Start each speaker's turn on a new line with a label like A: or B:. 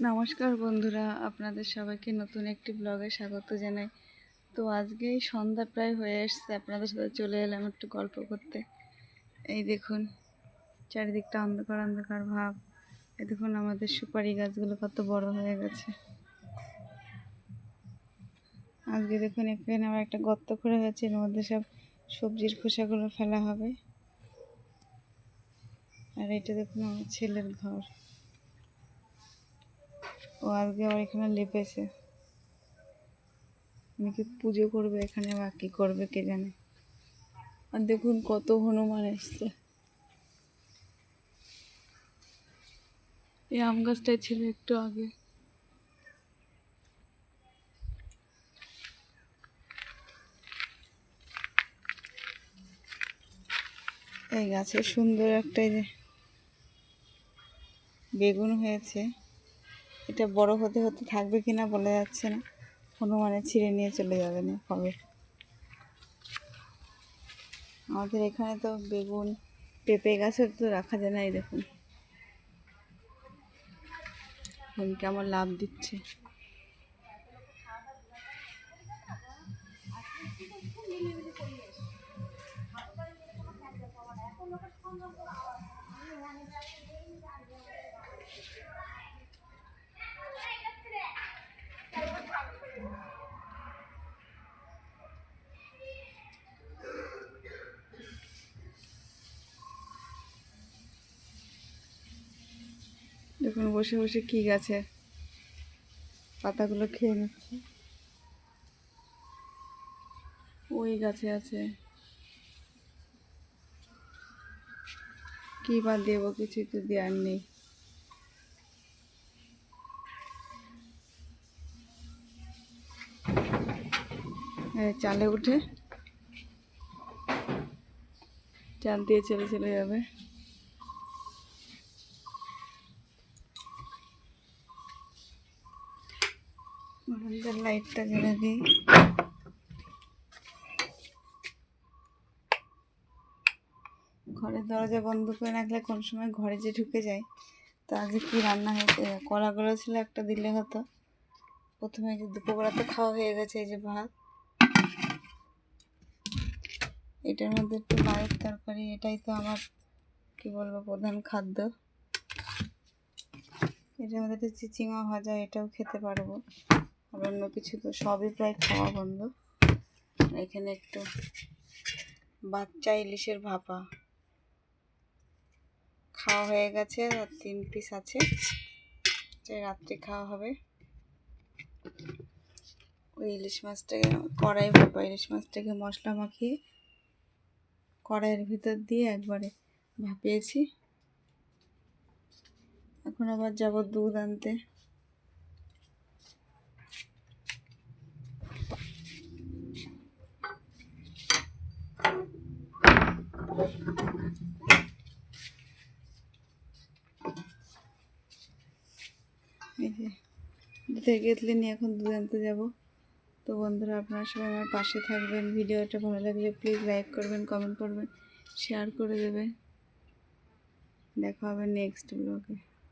A: নমস্কার বন্ধুরা, আপনাদের সবাইকে নতুন একটি ব্লগে স্বাগত জানাই। তো আজকেই সন্ধ্যা প্রায় হয়ে এসছে, আপনাদের সাথে চলে এলাম একটু গল্প করতে। এই দেখুন, চারিদিকটা অন্ধকার অন্ধকার ভাব। এই দেখুন, আমাদের সুপারি গাছগুলো কত বড় হয়ে গেছে। আজকে দেখুন এখানে আমার একটা গর্ত করে হয়েছে, এর মধ্যে সব সবজির খোসাগুলো ফেলা হবে। আর এটা দেখুন, আমার ছেলের ঘর। ও আজকে আবার এখানে লেপেছে। নাকি পুজো করবে এখানে বা কী করবে কে জানে। আর দেখুন কত হনুমান এসছে। এই আম গাছটাই ছিল একটু আগে। এই গাছে সুন্দর একটা যে বেগুন হয়েছে। এটা বড় হতে হতে থাকবে কিনা বলা যাচ্ছে না। হনুমানে ছিঁড়ে নিয়ে চলে যাবে না কবে আমাদের এখানে তো বেগুন, পেঁপে গাছের তো রাখা যায় না, এই দেখুন। কেমন লাভ দিচ্ছে। দেখুন বসে বসে কি গাছে পাতাগুলো খেয়ে নিচ্ছে। ওই গাছে আছে। কি বা দেবো কিছুই তো দেওয়ার নেই। চালে উঠে। চাল দিয়ে চলে চলে যাবে। বারান্দার লাইটটা জ্বেলে দিই। ঘরের দরজা বন্ধ করে রাখলে কোন সময় ঘরে যে ঢুকে যায়, তো আজকে কী রান্না হয়েছে কলাগুলো ছিল একটা দিলে হতো। প্রথমে যে দুপুরবেলা খাওয়া হয়ে গেছে, এই যে ভাত। এটার মধ্যে একটু মায়ের তরকারি, এটাই তো আমার, কি বলব, প্রধান খাদ্য। এটার মধ্যে একটু চিচিঙা ভাজা, এটাও খেতে পারব। আর অন্য কিছু তো সবই প্রায় খাওয়া বন্ধ। এখানে একটু বাচ্চা ইলিশের ভাপা। খাওয়া হয়ে গেছে, আর তিন পিস আছে। রাত্রে খাওয়া হবে। ওই ইলিশ মাছটাকে, কড়াই ভাপা ইলিশ মাছটাকে মশলা মাখিয়ে কড়াইয়ের ভিতর দিয়ে একবারে ভাপিয়েছি। এখন আবার যাব দুধ আনতে। এই নিয়ে এখন দুধ আনতে যাব। তো বন্ধুরা, আপনারা সবাই আমার পাশে থাকবেন। ভিডিওটা ভালো লাগলে প্লিজ লাইক করবেন কমেন্ট করবেন শেয়ার করে দেবেন। দেখা হবে নেক্সট ব্লগে